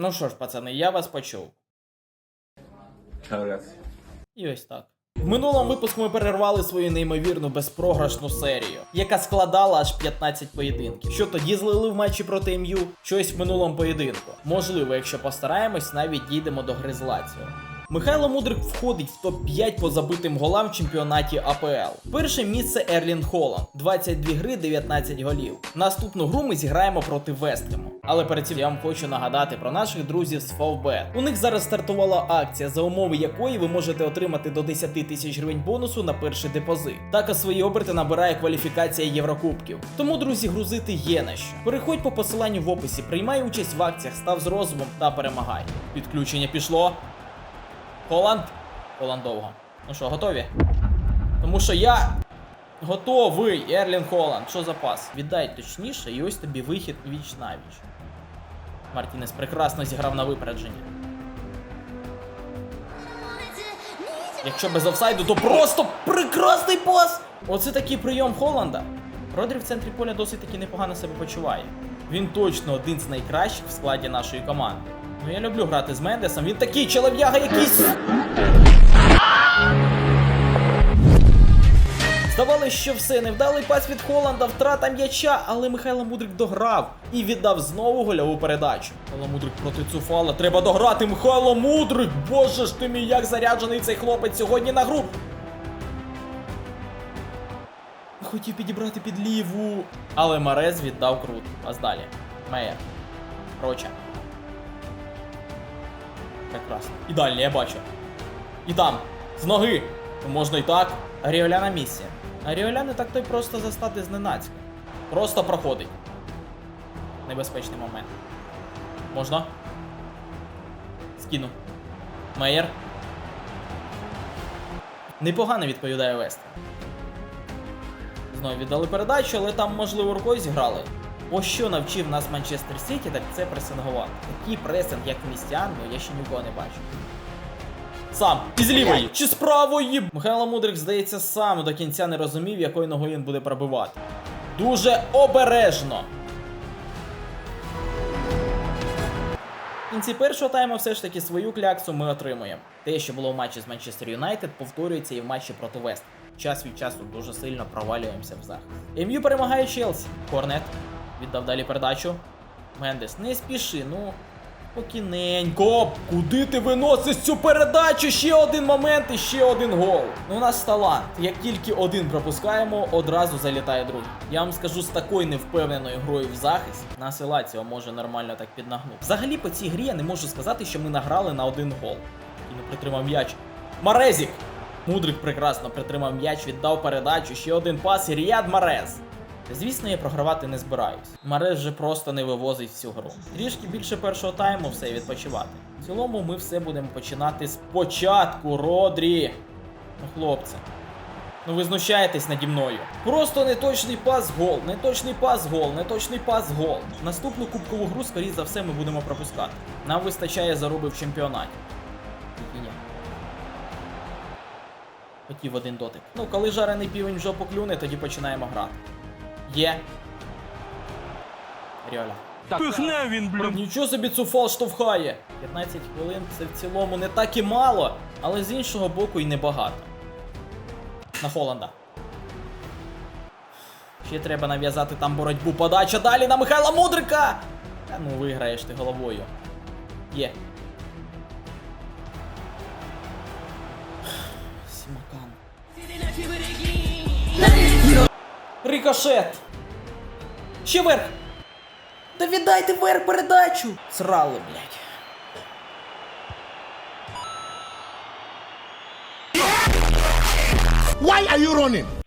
Ну що ж, пацани, я вас почув. І ось так. В минулому випуску ми перервали свою неймовірну безпрограшну серію, яка складала аж 15 поєдинків. Що тоді злили в матчі проти МЮ? Щось в минулому поєдинку. Можливо, якщо постараємось, навіть дійдемо до гри з Лаціо. Михайло Мудрик входить в топ-5 по забитим голам в чемпіонаті АПЛ. Перше місце Ерлін Холланд, 22 гри, 19 голів. Наступну гру ми зіграємо проти Вестхему. Але перед цим я вам хочу нагадати про наших друзів з Favbet. У них зараз стартувала акція, за умови якої ви можете отримати до 10 тисяч гривень бонусу на перший депозит. Також свої оберти набирає кваліфікація Єврокубків. Тому, друзі, грузити є на що. Переходь по посиланню в описі, приймай участь в акціях, став з розумом та перемагай. Підключення пішло. Холанд. Холанд довго. Ну що, готові? Тому що я готовий, Ерлін Холанд. Що за пас? Віддай точніше, і ось тобі вихід віч навіч. Мартінес прекрасно зіграв на випередження. Якщо без офсайду, то просто прекрасний пас! Оце такий прийом Холланда. Родрі в центрі поля досить таки непогано себе почуває. Він точно один з найкращих в складі нашої команди. Ну я люблю грати з Мендесом. Він такий чолов'яга якийсь. Здавалося, що все, невдалий пас від Холланда, втрата м'яча, але Михайло Мудрик дограв і віддав знову гольову передачу. Михайло Мудрик проти Цуфала. Треба дограти. Михайло Мудрик! Боже ж ти мій, як заряджений цей хлопець сьогодні на гру. Хотів підібрати під ліву. Але Марез віддав крут. Пас далі. Меєр. Роча. Прекрасно. І далі, я бачу. І там. З ноги. Можна і так. Аріоля на місці. Аріоля не так то й просто застати зненацька. Просто проходить. Небезпечний момент. Можна? Скину. Мейер. Непогано відповідає Вест. Знову віддали передачу, але там, можливо, рукою зіграли. Ось що навчив нас Манчестер Сіті, так це пресингувати. Такий пресинг, як містян, ну я ще нікого не бачу. Сам із лівої чи з правої. Михайло Мудрик, здається, сам до кінця не розумів, якою ногою він буде пробивати. Дуже обережно. В кінці першого тайму все ж таки свою кляксу ми отримуємо. Те, що було в матчі з Манчестер Юнайтед, повторюється і в матчі проти Вест. Час від часу дуже сильно провалюємося в захист. МЮ перемагає Челсі. Корнет віддав далі передачу. Мендес, не спіши, ну. Спокійненько. Куди ти виносиш цю передачу? Ще один момент і ще один гол. Ну, у нас талант. Як тільки один пропускаємо, одразу залітає другий. Я вам скажу, з такою невпевненою грою в захист, нас і Лаціо може нормально так піднагнути. Взагалі по цій грі я не можу сказати, що ми награли на один гол. І не притримав м'яч. Марезік! Мудрик прекрасно притримав м'яч, віддав передачу, ще один пас і Ріяд Марез. Звісно, я програвати не збираюсь. Марез вже просто не вивозить всю гру. Трішки більше першого тайму все відпочивати. В цілому ми все будемо починати спочатку, Родрі. Ну, хлопці. Ну ви знущаєтесь наді мною. Просто неточний пас гол, неточний пас гол, неточний пас гол. Наступну кубкову гру, скоріш за все, ми будемо пропускати. Нам вистачає заруби в чемпіонаті. Ні. Хотів один дотик. Ну, коли жарений півень в жопу клюне, тоді починаємо грати. Є. Ріоля. Пихне він, блін. Нічого собі цуфал штовхає. 15 хвилин це в цілому не так і мало, але з іншого боку і небагато. На Холланда. Ще треба нав'язати там боротьбу. Подача далі на Михайла Мудрика! Та ну виграєш ти головою. Є. Сімакан. Рикошет! Ще вверх! Та віддайте вверх передачу! Срали, блядь. Why are you running?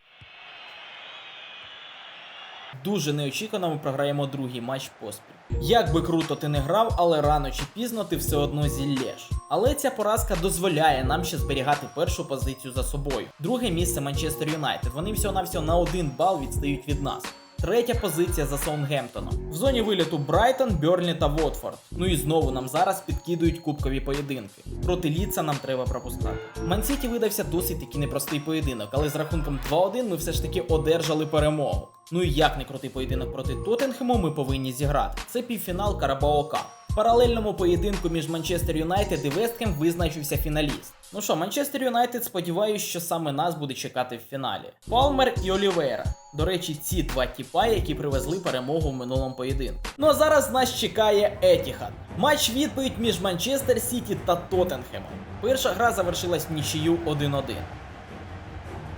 Дуже неочікувано ми програємо другий матч поспіль. Як би круто ти не грав, але рано чи пізно ти все одно зіллєш. Але ця поразка дозволяє нам ще зберігати першу позицію за собою. Друге місце Манчестер Юнайтед. Вони всього-навсього на один бал відстають від нас. Третя позиція за Саутгемптоном. В зоні виліту Брайтон, Берлі та Вотфорд. Ну і знову нам зараз підкидують кубкові поєдинки. Проти Ліца нам треба пропускати. Мансіті видався досить таки непростий поєдинок, але з рахунком 2-1 ми все ж таки одержали перемогу. Ну і як не крутий поєдинок проти Тоттенхему ми повинні зіграти. Це півфінал Карабао Кап. В паралельному поєдинку між Манчестер Юнайтед і Вестхем визначився фіналіст. Ну що, Манчестер Юнайтед сподіваюся, що саме нас буде чекати в фіналі. Палмер і Олівейра. До речі, ці два тіпа, які привезли перемогу в минулому поєдинку. Ну а зараз нас чекає Етіхад. Матч відповідь між Манчестер Сіті та Тоттенхемом. Перша гра завершилась нічию 1-1.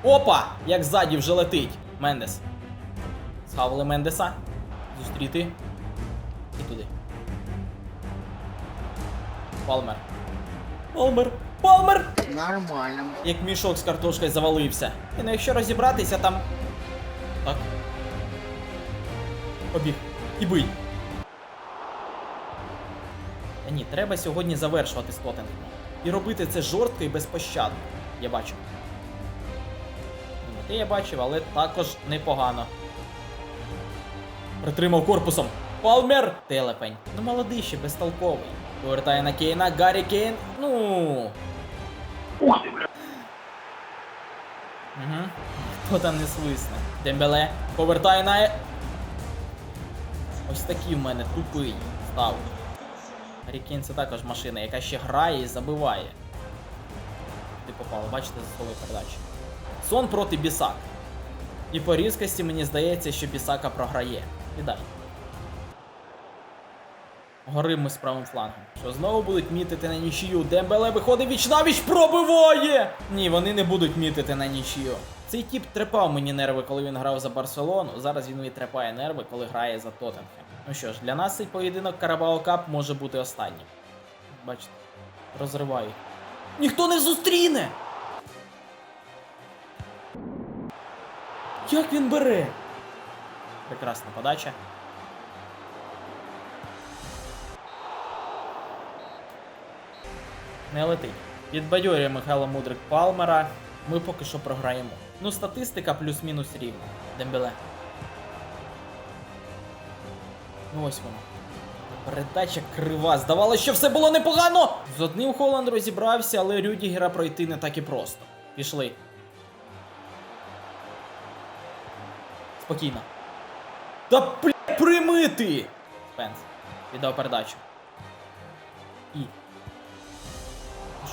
Опа! Як ззаді вже летить. Мендес. Схавали Мендеса. Зустріти. І туди. Палмер. Палмер. Палмер! Нормально. Як мішок з картошкою завалився. І ну якщо розібратися там. Так. Побіг. І бий. Та ні, треба сьогодні завершувати з Тоттенхемом. І робити це жорстко і безпощадно. Я бачу. Те я бачив, але також непогано. Притримав корпусом. Палмер! Телепень. Ну молодий ще, безтолковий. Повертає на Кейна, Гаррі Кейн. Ну. Угу. Хто там не свисне? Дембеле. Повертає на. Ось такий в мене тупий став. Рікін це також машина, яка ще грає і забиває. Ти попало, бачите, за солою передачі. Сон проти Бісак. І по різкості мені здається, що Бісака програє. Віддай. Горим ми з правим флангом. Що знову будуть мітити на нічию. Дембеле виходить віч навіч пробиває! Ні, вони не будуть мітити на нічию. Цей тіп трепав мені нерви, коли він грав за Барселону. Зараз він відтрепає нерви, коли грає за Тоттенхем. Ну що ж, для нас цей поєдинок Карабао Кап може бути останнім. Бачите, розривають. Ніхто не зустріне! Як він бере? Прекрасна подача. Не летить. Підбадьорює Михайло Мудрик Палмера. Ми поки що програємо. Ну, статистика плюс-мінус рівна. Дембеле. Ну ось воно. Передача крива. Здавалося, що все було непогано. З одним Холланд розібрався, але Рюдігера пройти не так і просто. Пішли. Спокійно. Та блядь, прийми ти! Спенс. Віддав передачу. І.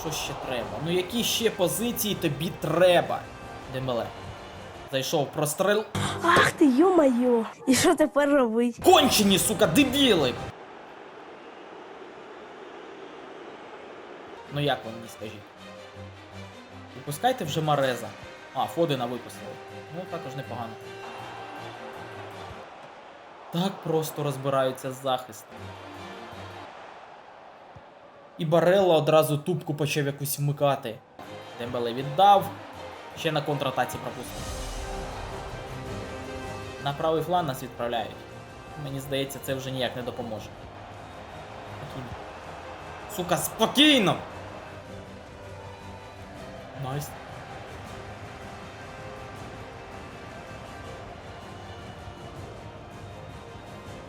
Що ще треба? Ну які ще позиції тобі треба? Дембеле. Зайшов прострел. Ах ти, ё-моё! І що тепер робить? Кончені, сука, дебіли! Ну як вам мені скажіть? Випускайте вже Мареза. А, Фодена випустили. Ну, також непогано. Так просто розбираються з захистом. І Барелла одразу тупку почав якусь вмикати. Дембеле віддав. Ще на контратаці пропустив. На правий фланг нас відправляють. Мені здається, це вже ніяк не допоможе. Спокійно. Сука, спокійно! Найс.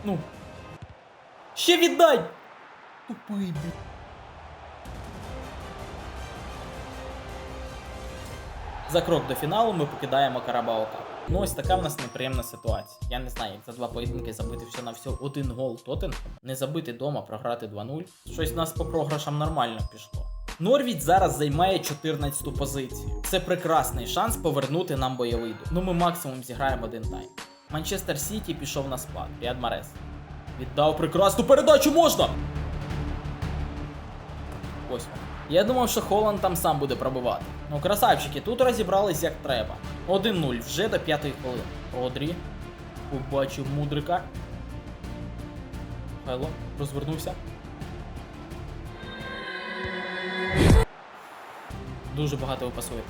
Ну. Ще віддай! Тупий, блядь. За крок до фіналу ми покидаємо Карабао Кап. Ну ось така в нас неприємна ситуація. Я не знаю, як за два поєдинки забити все на все один гол Тоттенхем, не забити дома, програти 2-0. Щось у нас по програшам нормально пішло. Норвіч зараз займає 14 позицію. Це прекрасний шанс повернути нам бойовий дух. Ну ми максимум зіграємо один тайм. Манчестер Сіті пішов на спад. Ріад Марес. Віддав прекрасну передачу можна! Ось. Я думав, що Холланд там сам буде пробивати. Ну, красавчики, тут розібрались як треба. 1-0 вже до п'ятої хвилини. Родрі. Побачив мудрика. Хайло, розвернувся. Дуже багато ви.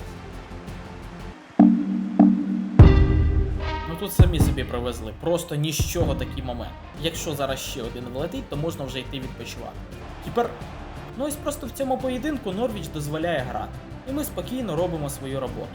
Тут самі собі привезли. Просто ні з чого такий момент. Якщо зараз ще один влетить, то можна вже йти відпочивати. Тепер. Ну ось просто в цьому поєдинку Норвіч дозволяє грати. І ми спокійно робимо свою роботу.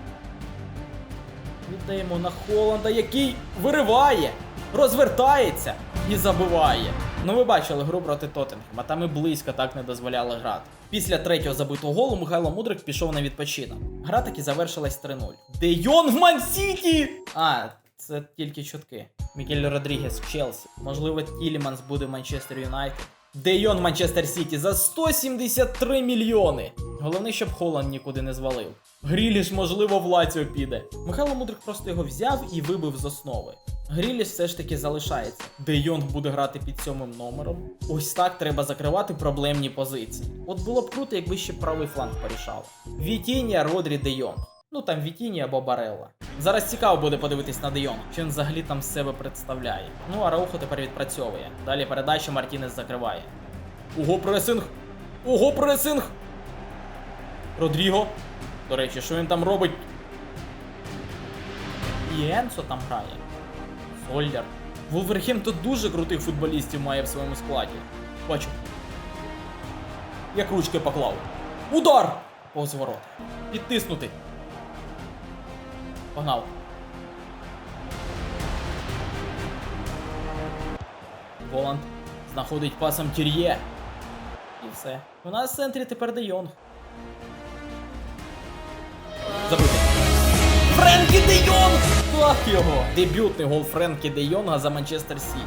Віддаємо на Холланда, який вириває, розвертається і забиває. Ну ви бачили гру проти Тоттенхема, там і близько так не дозволяли грати. Після третього забитого голу Михайло Мудрик пішов на відпочинок. Гра таки завершилась 3-0. Де Йон в Ман-Сіті! А, це тільки чутки. Мікель Родрігес в Челсі. Можливо, Тіліманс буде в Манчестер Юнайтед. Де Йон Манчестер Сіті за 173 мільйони. Головне, щоб Холланд нікуди не звалив. Гріліш, можливо, в Лаціо піде. Михайло Мудрик просто його взяв і вибив з основи. Гріліш все ж таки залишається. Де Йонг буде грати під сьомим номером. Ось так треба закривати проблемні позиції. От було б круто, якби ще правий фланг порішав. Вітіння, Родрі, Де Йонг. Ну там Вітіні або Барелла. Зараз цікаво буде подивитись на Де Йонг, що він взагалі там себе представляє. Ну а Раухо тепер відпрацьовує. Далі передачу Мартінес закриває. Ого, пресинг! Ого, пресинг! Родріго. До речі, що він там робить? І Енсо там грає. Сольдер. Вулверхемптон дуже крутих футболістів має в своєму складі. Бачу. Як ручки поклав. Удар! Ворота. Підтиснути. Погнав. Воланд знаходить пасом Тір'є. І все. У нас в центрі тепер Де Йонг. Забити. Френкі Де Йонг! Так його! Дебютний гол Френкі Де Йонга за Манчестер Сіті.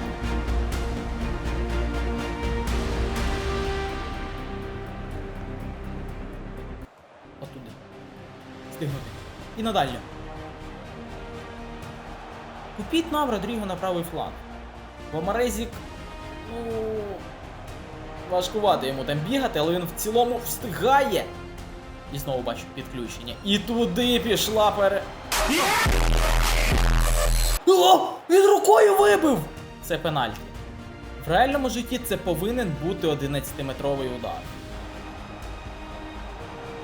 Отуди. Стигнути. І надалі. Купіть нам Родріго на правий фланг. Бо Морезік, ну. Важкувато йому там бігати, але він в цілому встигає. І знову бачу підключення. І туди пішла пере. О! Він рукою вибив! Це пенальті. В реальному житті це повинен бути 11-метровий удар.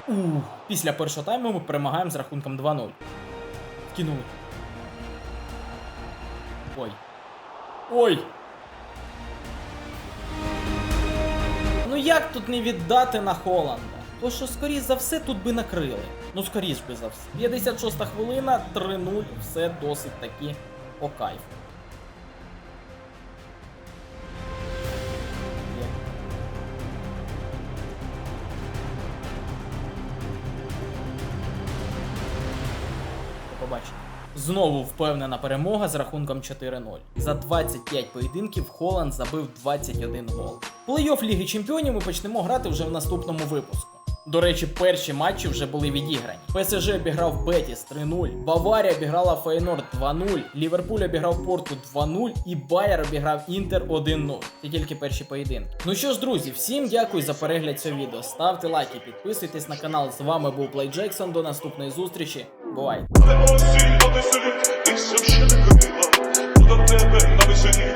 Ух, після першого тайму ми перемагаємо з рахунком 2-0. Кинули. Ой. Ой! Ну як тут не віддати на Холланда? То що скоріш за все тут би накрили. Ну скоріш би за все. 56 хвилина, 3-0, все досить таки по кайфу. Є. Знову впевнена перемога з рахунком 4-0. За 25 поєдинків Холланд забив 21 гол. Плей-офф Ліги Чемпіонів ми почнемо грати вже в наступному випуску. До речі, перші матчі вже були відіграні. ПСЖ обіграв Бетіс 3-0, Баварія обіграла Фейнорд 2-0, Ліверпуль обіграв Порту 2-0 і Байер обіграв Інтер 1-0. Це тільки перші поєдинки. Ну що ж, друзі, всім дякую за перегляд цього відео. Ставте лайки, підписуйтесь на канал. З вами був Плей Джексон. До наступної зустрічі. Бувайте! Осінь, а ти сидить, і все ще не ходила. до тебе на весені,